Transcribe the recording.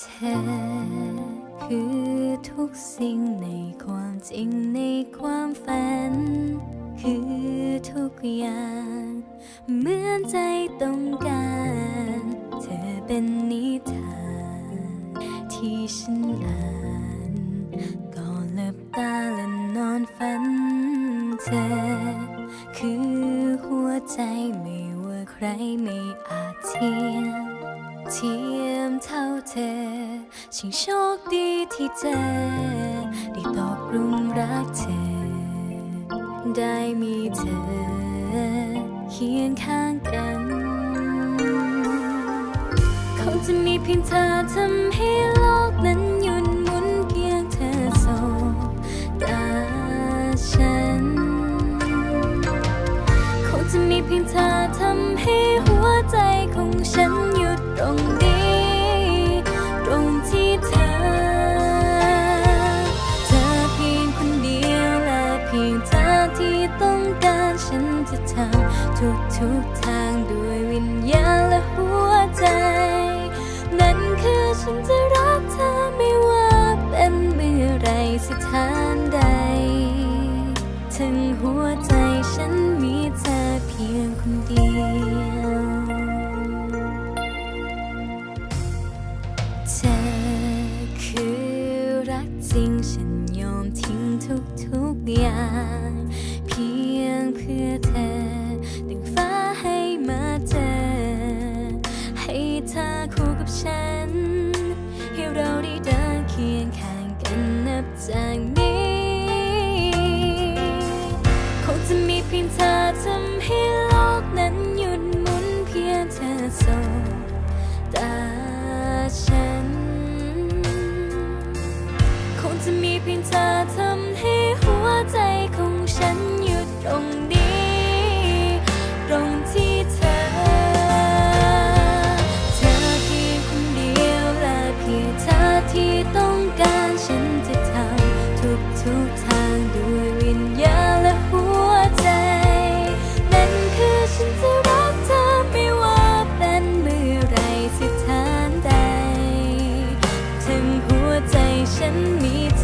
เธอคือทุกสิ่งในความจริงในความฝัน คือทุกอย่าง เหมือนใจต้องการ เธอเป็นนิทาน ที่ฉันอ่านก่อนหลับตาและนอนฝันเธอ คือหัวใจไม่ว่าใครไม่อาจเทียน เข้าเธอช่งโชคดีที่เจอได้ตอบรุ่มรักเธอ ได้มีเธอเคียงข้างกัน คงจะมีเพียงเธอทำให้โล ทุกทุกทางด้วยวิญญาณและหัวใจ นั่นคือฉันจะรักเธอไม่ว่าเป็นเมื่อไรสถานใด ถึงหัวใจฉันมีเธอเพียงคนเดียวเธอคือรักจริงฉันยอมทิ้งทุกทุกอย่าง ทุทางด้วยวิญญาและหัวใจ นั่นคือฉันจะรักเธอไม่ว่าเป็นเมื่อไรสิทานใด ถึงหัวใจฉันมีเธอ